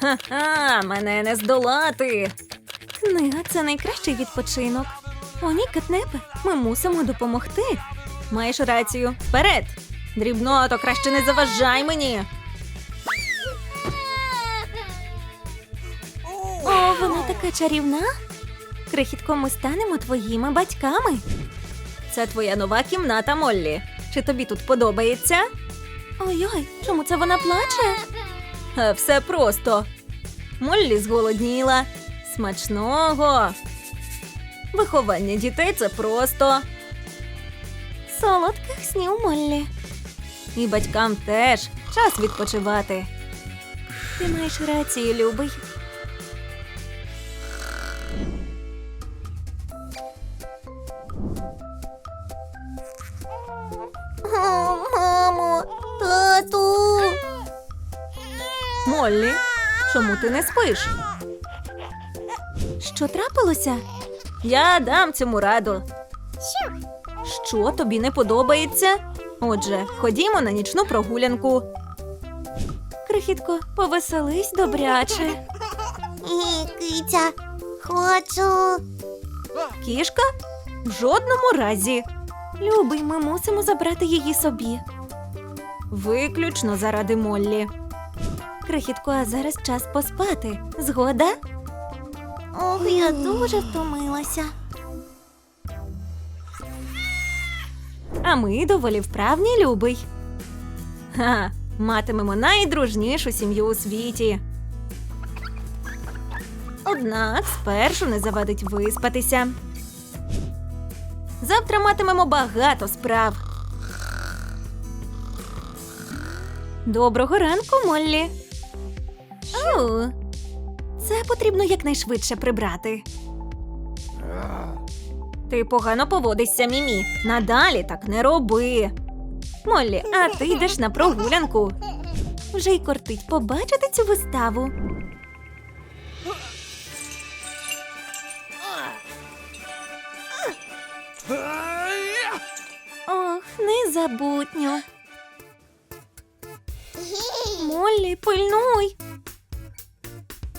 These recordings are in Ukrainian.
Ха-ха, мене не здолати. Книга це найкращий відпочинок. О, ні, Кетнепе, ми мусимо допомогти. Маєш рацію. Вперед! Дрібното, краще не заважай мені. О, вона така чарівна. Крихітко, ми станемо твоїми батьками. Це твоя нова кімната, Моллі. Чи тобі тут подобається? Ой-ой, чому це вона плаче? Е, Все просто. Моллі зголодніла. Смачного. Виховання дітей це просто. Солодких снів Моллі. І батькам теж час відпочивати. Ти маєш рацію, любий. Моллі, чому ти не спиш? Що трапилося? Я дам цьому раду. Що тобі не подобається? Отже, ходімо на нічну прогулянку. Крихітко, повеселись добряче. Киця, хочу. Кішка? В жодному разі. Любий, ми мусимо забрати її собі. Виключно заради Моллі. Крихітко, а зараз час поспати. Згода? Ох, я дуже втомилася. А ми доволі вправні, любий. Ха, матимемо найдружнішу сім'ю у світі. Однак спершу не завадить виспатися. Завтра матимемо багато справ. Доброго ранку, Моллі. О, це потрібно якнайшвидше прибрати. Ти погано поводишся, Мімі. Надалі так не роби. Моллі, а ти йдеш на прогулянку. Вже й кортить побачити цю виставу. Ох, незабутньо. Моллі, пильнуй.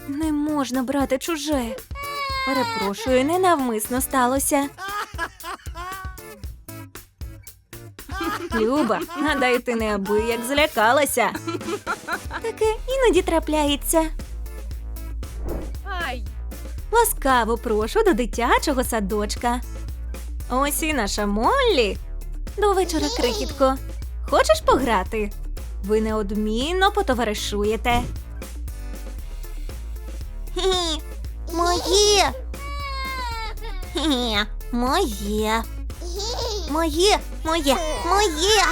Не можна брати чуже. Перепрошую, ненавмисно сталося. Люба, гадаю, ти неабияк злякалася. Таке іноді трапляється. Ласкаво прошу до дитячого садочка. Ось і наша Моллі. До вечора, крихітко. Хочеш пограти? Ви неодмінно потоваришуєте. Хі, моє. Моє. Моє, моє, моє.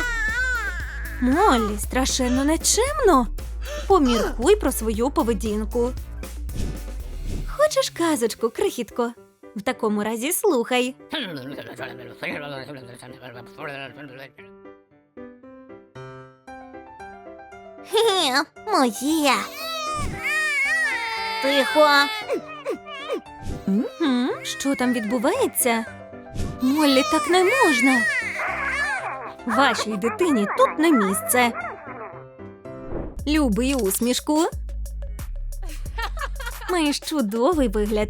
Моллі, страшенно нечемно. Поміркуй про свою поведінку. Хочеш казочку, крихітко? В такому разі слухай. Моє. Тихо. Що там відбувається? Моллі, так не можна. Вашій дитині тут не місце. Любий усмішку. Маєш чудовий вигляд.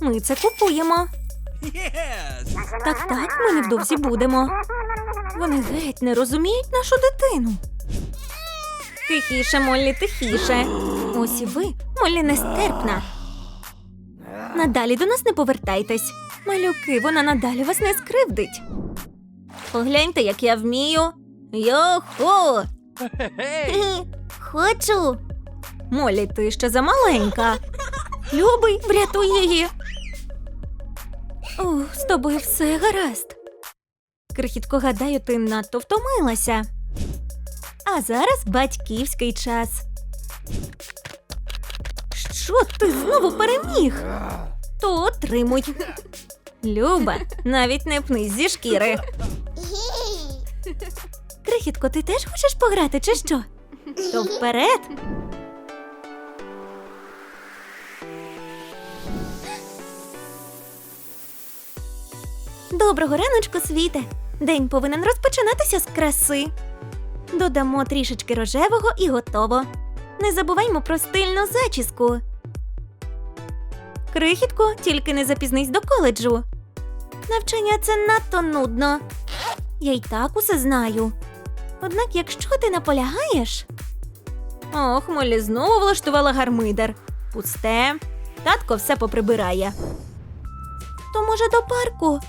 Ми це купуємо. Так, так, ми невдовзі будемо. Вони геть не розуміють нашу дитину. Тихіше, Моллі, тихіше. Ось і ви, Моллі нестерпна. Надалі до нас не повертайтесь. Малюки, вона надалі вас не скривдить. Погляньте, як я вмію. Йохо! Хі, хочу. Молі, ти ще замаленька. Любий, врятуй її. О, з тобою все гаразд. Крихітко, гадаю, ти надто втомилася. А зараз батьківський час. Що ти знову переміг? То отримуй. Люба, навіть не пнись зі шкіри. Крихітко, ти теж хочеш пограти, чи що? То вперед. Доброго раночку, світе. День повинен розпочинатися з краси. Додамо трішечки рожевого і готово. Не забуваймо про стильну зачіску. Крихітко, тільки не запізнись до коледжу. Навчання це надто нудно. Я й так усе знаю. Однак, якщо ти наполягаєш. Ох, Моллі знову влаштувала гармидер. Пусте. Татко все поприбирає. То може до парку?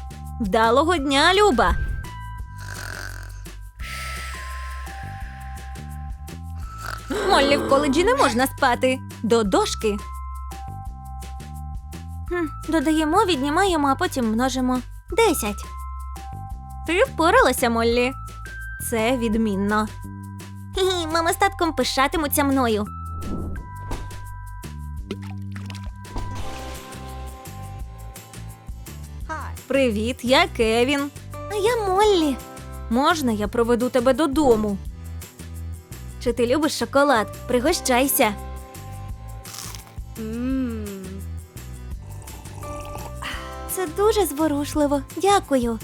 Вдалого дня, Люба. Моллі в коледжі не можна спати. До дошки. Додаємо, віднімаємо, а потім множимо. Десять. Ти впоралася, Моллі. Це відмінно. Хі-хі, мама з татком пишатимуться мною. Привіт, я Кевін. А я Моллі. Можна я проведу тебе додому? Чи ти любиш шоколад? Пригощайся. Дуже зворушливо. Дякую.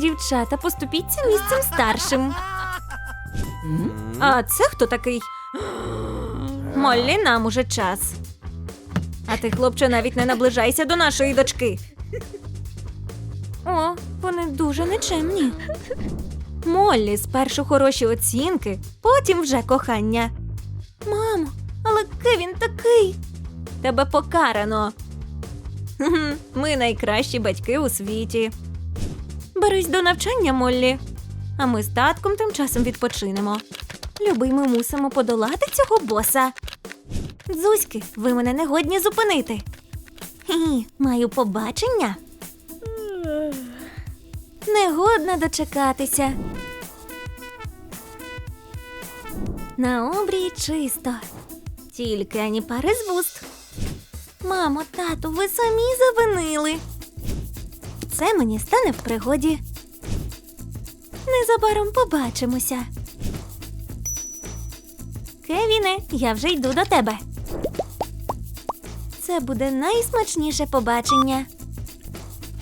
Дівчата, поступіться місцем старшим. А це хто такий? Моллі, нам уже час. А ти, хлопче, навіть не наближайся до нашої дочки. О, вони дуже нечемні. Моллі, спершу хороші оцінки, потім вже кохання. Мамо, але Кевін такий. Тебе покарано. Ми найкращі батьки у світі. Берись до навчання, Моллі. А ми з татком тим часом відпочинемо. Любий, ми мусимо подолати цього боса. Дзузьки, ви мене не годні зупинити. Хі-хі, маю побачення. Негодна дочекатися. На обрії чисто. Тільки ані пари з вуст. Мамо, тату, ви самі завинили. Це мені стане в пригоді. Незабаром побачимося. Кевіне, я вже йду до тебе. Це буде найсмачніше побачення.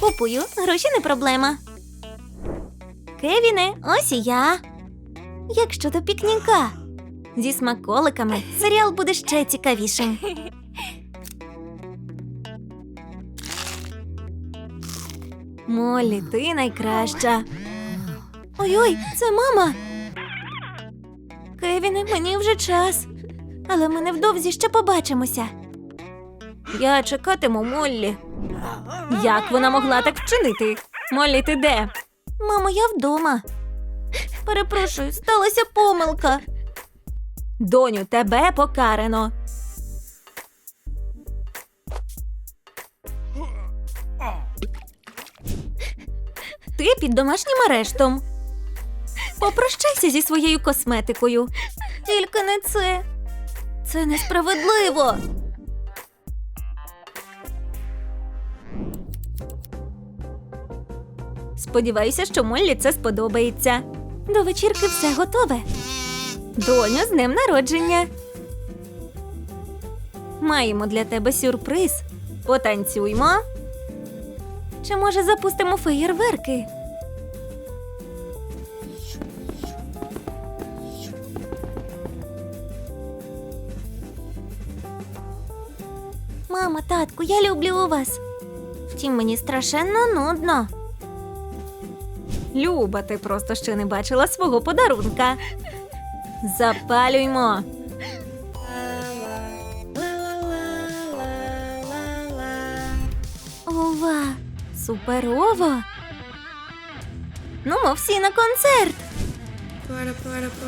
Купую, гроші не проблема. Кевіне, ось і я. Як щодо пікніка? Зі смаколиками серіал буде ще цікавішим. Моллі, ти найкраща. Ой-ой, це мама. Кевіне, мені вже час. Але ми невдовзі ще побачимося. Я чекатиму Моллі. Як вона могла так вчинити? Моллі, ти де? Мамо, я вдома. Перепрошую, сталася помилка. Доню, тебе покарано. Ти під домашнім арештом. Попрощайся зі своєю косметикою. Тільки не це. Це несправедливо. Сподіваюся, що Моллі це сподобається. До вечірки все готове. Доню, з днем народження. Маємо для тебе сюрприз. Потанцюймо. Чи може запустимо феєрверки? Мама, татку, я люблю вас. Втім, мені страшенно нудно. Люба, ти просто ще не бачила свого подарунка. Запалюймо. Ова. Суперово. Ну, ми всі на концерт.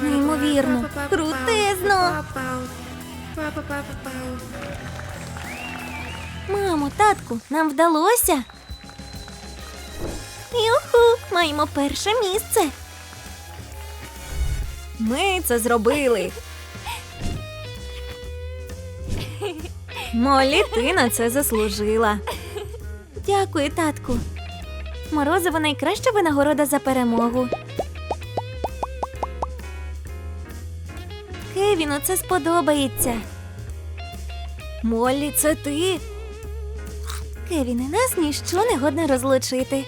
Неймовірно. Крутезно. Мамо, татку, нам вдалося. Юху, маємо перше місце. Ми це зробили. Молі, ти на це заслужила. Дякую, татку. Морозиво найкраща винагорода за перемогу. Кевіну це сподобається. Моллі, це ти. Кевіне, нас ніщо не годне розлучити.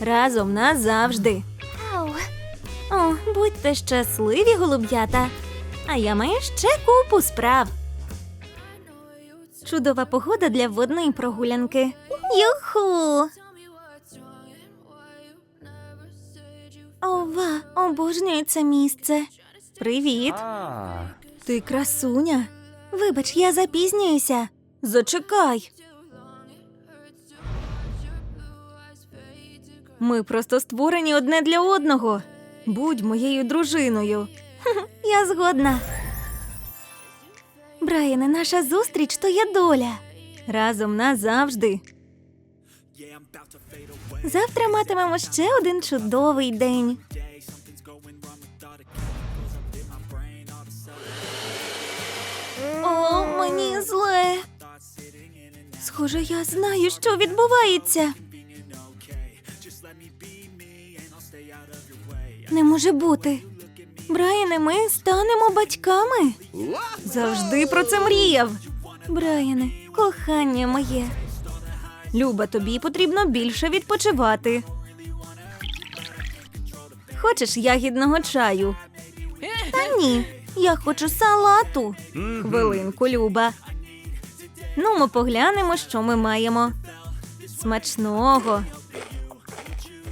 Разом назавжди. Ау. О, Будьте щасливі, голуб'ята. А я маю ще купу справ. Чудова погода для водної прогулянки. Юху! Ова, це місце. Привіт. Ти красуня. Вибач, я запізнююся. Зачекай. Ми просто створені одне для одного. Будь моєю дружиною. Я згодна. Брайане, наша зустріч то є доля. Разом назавжди. Завтра матимемо ще один чудовий день. О, мені зле. Схоже, я знаю, що відбувається. Не може бути. Брайане, ми станемо батьками. Завжди про це мріяв. Брайане, кохання моє. Люба, тобі потрібно більше відпочивати. Хочеш ягідного чаю? Та ні, я хочу салату. Хвилинку, Люба. Ну, ми поглянемо, що ми маємо. Смачного.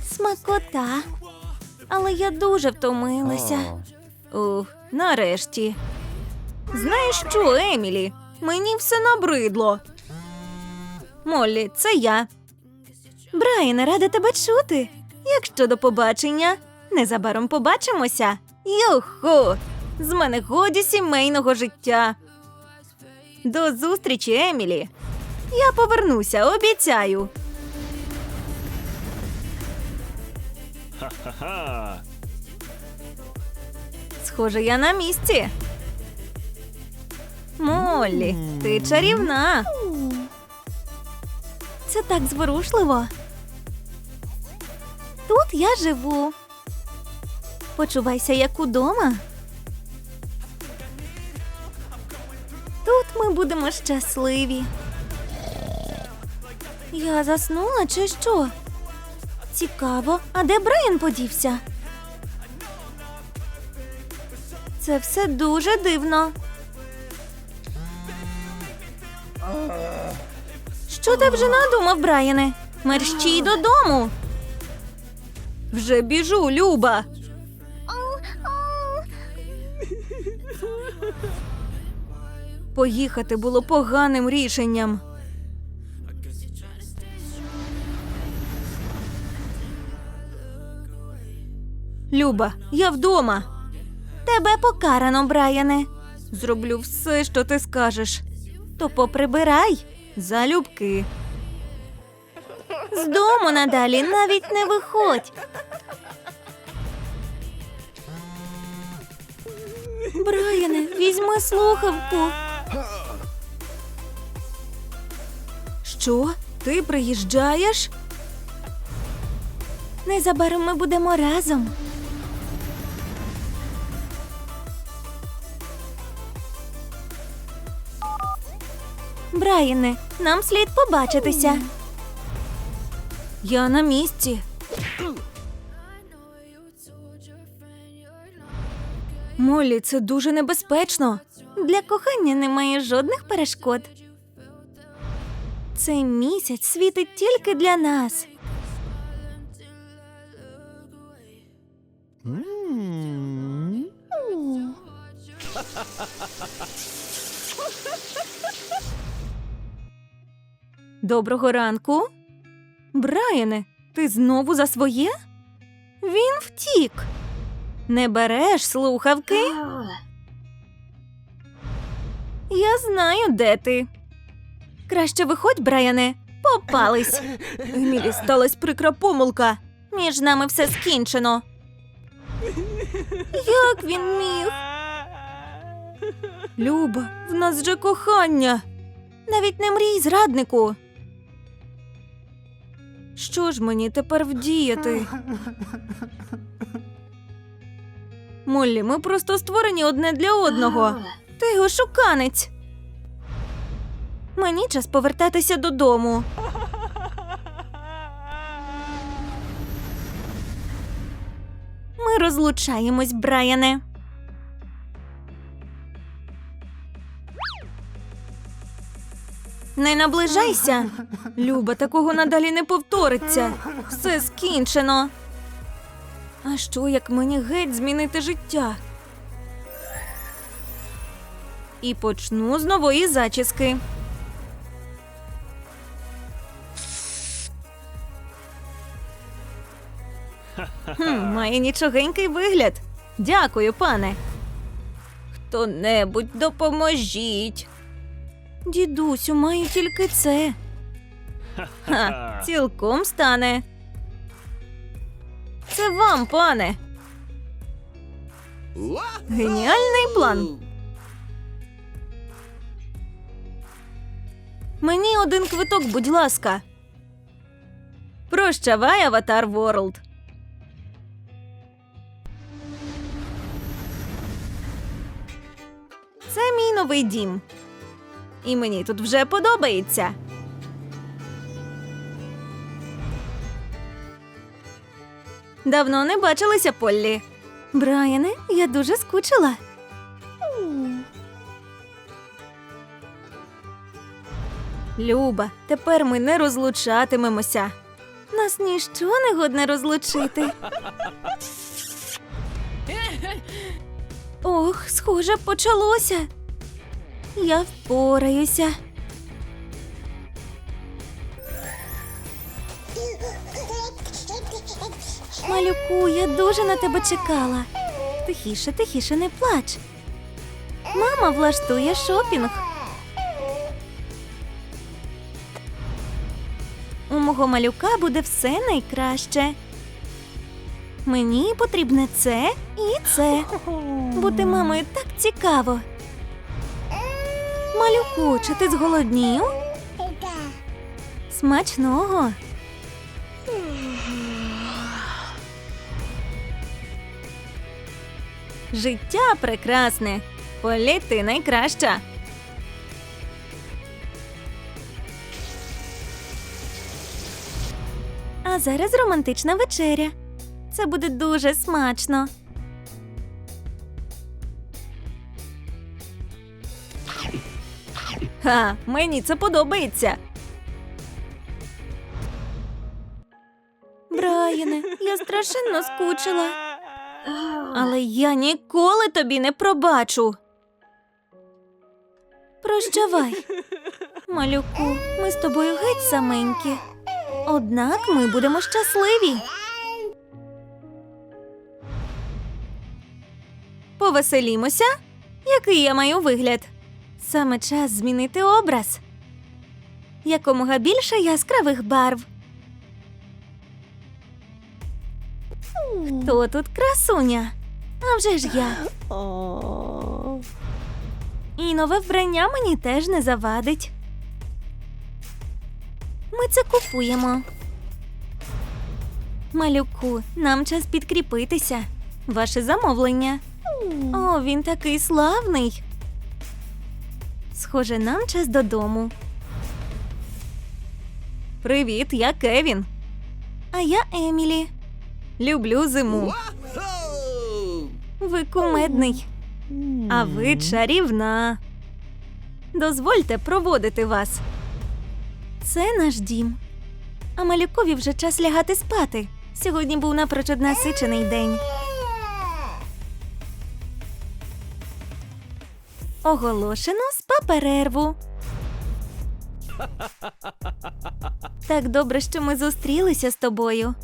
Смакота. Але я дуже втомилася. Ух, нарешті. Знаєш що, Емілі? Мені все набридло. Моллі, це я. Брайане, рада тебе чути. Як щодо побачення? Незабаром побачимося. Юху! З мене годі сімейного життя. До зустрічі, Емілі. Я повернуся, обіцяю. Ha. Схоже, я на місці. Моллі, ти чарівна. Це так зворушливо. Тут я живу. Почувайся як удома. Тут ми будемо щасливі. Я заснула чи що? Цікаво, а де Брайан подівся? Це все дуже дивно. Що ти вже надумав, Брайане? Мерщій додому. Вже біжу, Люба. Поїхати було поганим рішенням. Люба, я вдома. Тебе покарано, Брайане. Зроблю все, що ти скажеш. То поприбирай залюбки. З дому надалі навіть не виходь. Брайане, візьми слухавку. Що? Ти приїжджаєш? Незабаром ми будемо разом. Брайане, нам слід побачитися. Я на місці. Моллі, це дуже небезпечно. Для кохання немає жодних перешкод. Цей місяць світить тільки для нас. Доброго ранку. Брайане, ти знову за своє? Він втік. Не береш слухавки? Я знаю, де ти. Краще виходь, Брайане. Попались. Емілі сталась прикра помилка. Між нами все скінчено. Як він міг? Люба, в нас же кохання. Навіть не мрій, зраднику. Що ж мені тепер вдіяти? Моллі, ми просто створені одне для одного. Ти його шуканець. Мені час повертатися додому. Ми розлучаємось, Брайане. Не наближайся. Люба, такого надалі не повториться. Все скінчено. А що, як мені геть змінити життя? І почну з нової зачіски. Хм, має нічогенький вигляд. Дякую, пане. Хто-небудь допоможіть. Дідусю, маю тільки це. Ха, цілком стане. Це вам, пане. Геніальний план. Мені один квиток, будь ласка. Прощавай, Аватар Ворлд. Це мій новий дім. І мені тут вже подобається. Давно не бачилися, Поллі. Брайане, я дуже скучила. Люба, тепер ми не розлучатимемося. Нас ніщо не годне розлучити. Ох, схоже, почалося. Я впораюся. Малюку, я дуже на тебе чекала. Тихіше, тихіше, не плач. Мама влаштує шопінг. У мого малюка буде все найкраще. Мені потрібне це і це. Бути мамою так цікаво. Малюку, чи ти зголоднів? Смачного. Життя прекрасне. Полі, ти найкраща. А зараз романтична вечеря. Це буде дуже смачно. Ха, мені це подобається. Брайане, я страшенно скучила. Але я ніколи тобі не пробачу. Прощавай. Малюку, ми з тобою геть саменькі. Однак ми будемо щасливі. Повеселімося? Який я маю вигляд? Саме час змінити образ. Якомога більше яскравих барв. Хто тут красуня? А вже ж я. І нове вбрання мені теж не завадить. Ми це купуємо. Малюку, нам час підкріпитися. Ваше замовлення. О, він такий славний. Схоже, нам час додому. Привіт, я Кевін. А я Емілі. Люблю зиму. Ви кумедний. А ви чарівна. Дозвольте проводити вас. Це наш дім. А малюкові вже час лягати спати. Сьогодні був напрочуд насичений день. Оголошено спа-перерву. Так добре, що ми зустрілися з тобою.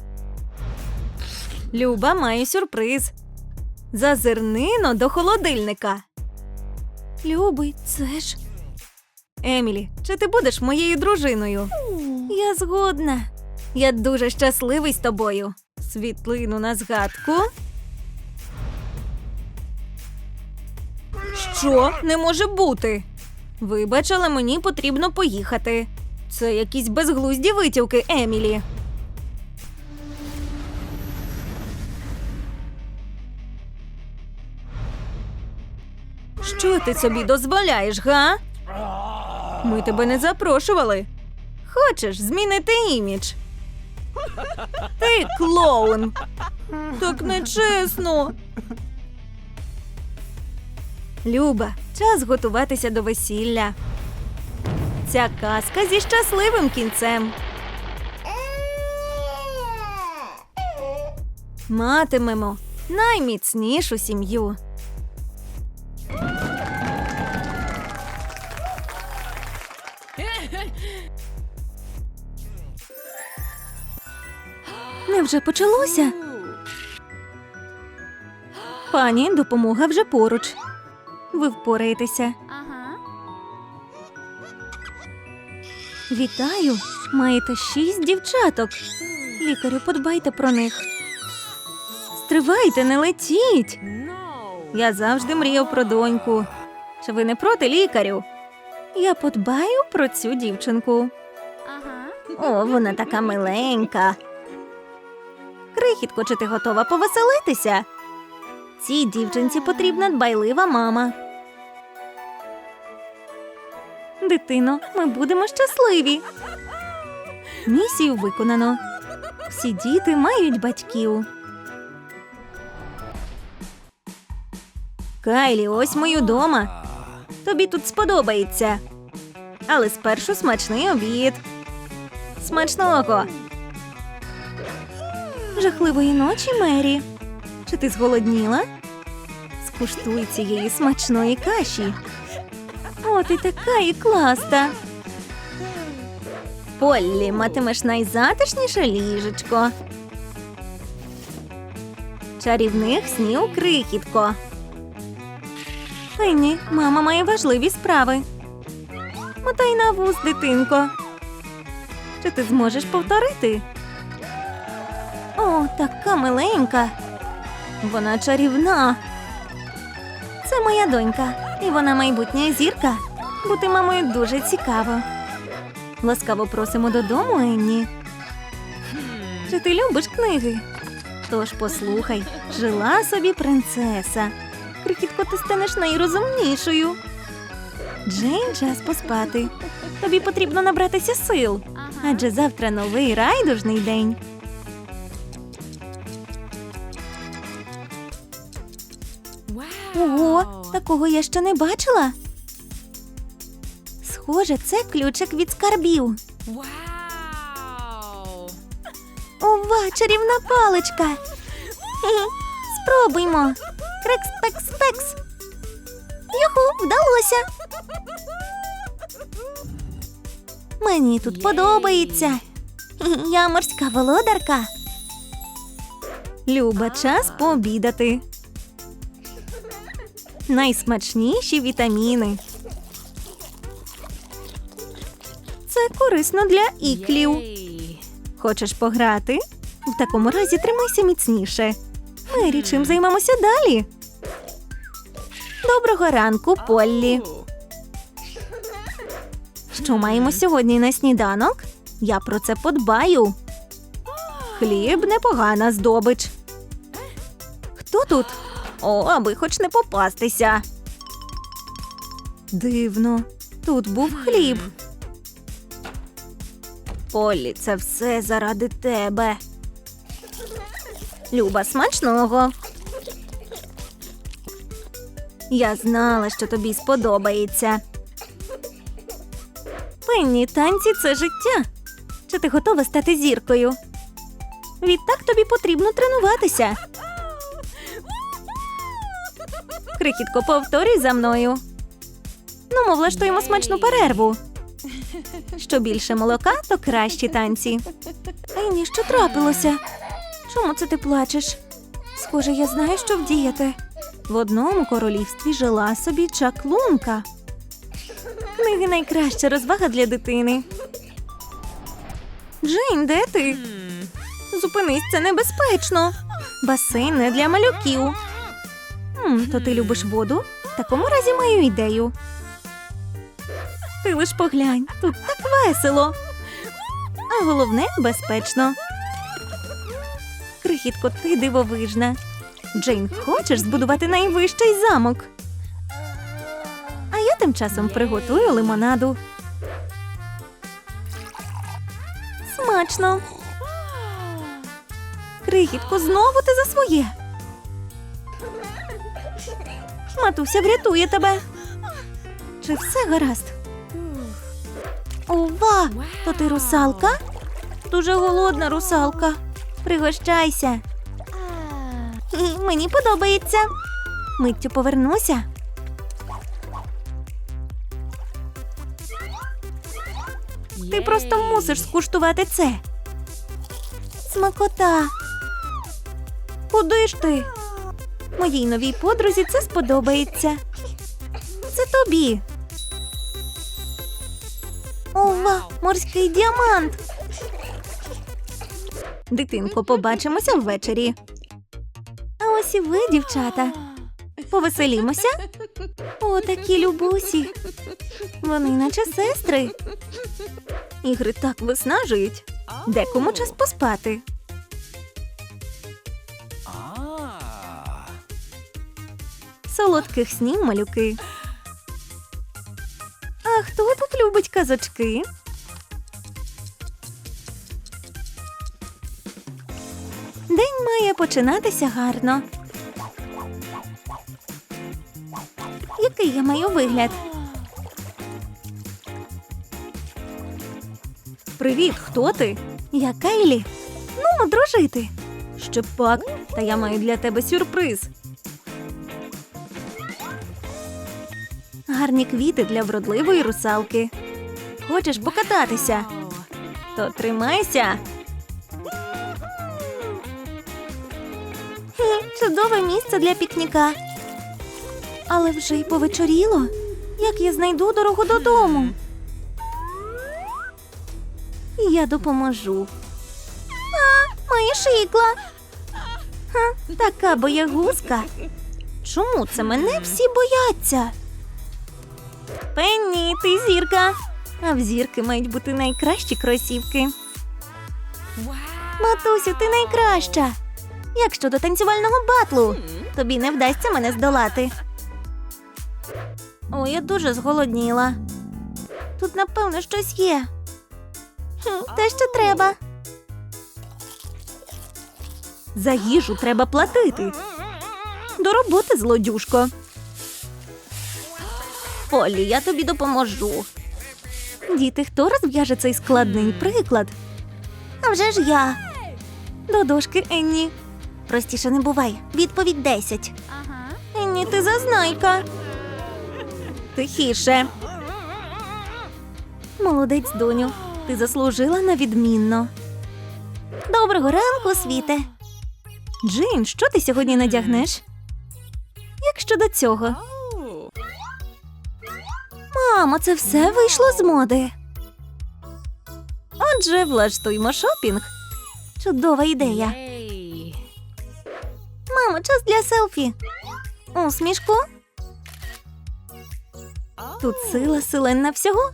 Люба, маю сюрприз. Зазирнино до холодильника. Любий, це ж. Емілі, чи ти будеш моєю дружиною? Я згодна. Я дуже щасливий з тобою. Світлину на згадку. Що? Не може бути. Вибач, але мені потрібно поїхати. Це якісь безглузді витівки, Емілі. Що ти собі дозволяєш, га? Ми тебе не запрошували. Хочеш змінити імідж? Ти клоун. Так нечесно. Люба, час готуватися до весілля. Ця казка зі щасливим кінцем. Матимемо найміцнішу сім'ю. Невже почалося? Пані, допомога вже поруч. Ви впораєтеся. Ага. Вітаю! Маєте шість дівчаток. Лікарю, подбайте про них. Стривайте, не летіть. Я завжди мріяв про доньку. Чи ви не проти лікарю? Я подбаю про цю дівчинку. Ага. О, вона така миленька. Крихітко, чи ти готова повеселитися? Цій дівчинці потрібна дбайлива мама. Дитино, ми будемо щасливі. Місію виконано. Всі діти мають батьків. Кайлі, ось мою дома. Тобі тут сподобається. Але спершу смачний обід. Смачного. Жахливої ночі, Мері. Чи ти зголодніла? Скуштуй цієї смачної каші. О, ти така і класта. Поллі, матимеш найзатишніше ліжечко. Чарівних снів крихітко. Пенні, мама має важливі справи. Мотай на вуз, дитинко. Чи ти зможеш повторити? О, така миленька. Вона чарівна. Це моя донька, і вона майбутня зірка. Бути мамою дуже цікаво. Ласкаво просимо додому, Енні. Чи ти любиш книги? Тож послухай, жила собі принцеса. Крихітко, ти станеш найрозумнішою. Джейн, час поспати. Тобі потрібно набратися сил, адже завтра новий райдужний день. Ого, такого я ще не бачила. Схоже, це ключик від скарбів. Wow! Ова, чарівна паличка. Спробуймо. Крекс, пекс, пекс. Юху, вдалося. Мені тут подобається. Я морська володарка. Люба, час пообідати. Найсмачніші вітаміни. Це корисно для іклів. Хочеш пограти? В такому разі тримайся міцніше. Мері, чим займемося далі? Доброго ранку, Поллі. Що маємо сьогодні на сніданок? Я про це подбаю. Хліб непогана здобич. Хто тут? О, аби хоч не попастися. Дивно, тут був хліб. Полі, це все заради тебе. Люба, смачного. Я знала, що тобі сподобається. Пенні, танці це життя. Чи ти готова стати зіркою? Відтак тобі потрібно тренуватися. Крихітко, повторюй за мною. Ну, ми влаштуємо смачну перерву. Що більше молока, то кращі танці. Ейні, що трапилося? Чому це ти плачеш? Схоже, я знаю, що вдіяти. В одному королівстві жила собі чаклунка. Книги найкраща розвага для дитини. Джейн, де ти? Зупинись, це небезпечно. Басейн не для малюків. М, то ти любиш воду? В такому разі маю ідею. Ти лиш поглянь, тут так весело. А головне безпечно. Крихітко, ти дивовижна. Джейн, хочеш збудувати найвищий замок? А я тим часом приготую лимонаду. Смачно. Крихітко, знову ти за своє. Матуся врятує тебе. Чи все гаразд? Ова! То ти русалка? Дуже голодна русалка. Пригощайся. Мені подобається. Миттю повернуся. Ти просто мусиш скуштувати це. Смакота. Куди ж ти? Моїй новій подрузі це сподобається. Це тобі. Ова, морський діамант. Дитинко, побачимося ввечері. А ось і ви, дівчата. Повеселімося. О, такі любусі. Вони наче сестри. Ігри так виснажують. Декому час поспати. Солодких снів, малюки. А хто тут любить казочки? День має починатися гарно. Який я маю вигляд? Привіт, хто ти? Я Кейлі. Ну, дружити. Ще пак, та я маю для тебе сюрприз. Гарні квіти для вродливої русалки. Хочеш покататися? То тримайся. Чудове місце для пікніка. Але вже й повечоріло. Як я знайду дорогу додому? Я допоможу. А, моя шикла. Ха, така боягузка. Чому це мене всі бояться? Пенні, ти зірка. А в зірки мають бути найкращі кросівки. Матусю, ти найкраща. Як щодо танцювального батлу? Тобі не вдасться мене здолати. О, я дуже зголодніла. Тут, напевно, щось є. Те, що треба. За їжу треба платити. До роботи, злодюшко. Полі, я тобі допоможу. Діти, хто розв'яже цей складний приклад? А вже ж я. До дошки, Енні. Простіше не бувай. Відповідь 10. Енні, ти зазнайка. Тихіше. Молодець, доню. Ти заслужила на відмінно. Доброго ранку, світе. Джейн, що ти сьогодні надягнеш? Як щодо цього? Мамо, це все вийшло з моди. Отже, влаштуймо шопінг. Чудова ідея. Мамо, час для селфі. Усмішку. Тут сила силенна всього.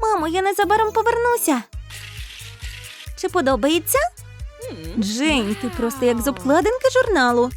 Мамо, я незабаром повернуся. Чи подобається? Джейн, ти просто як з обкладинки журналу.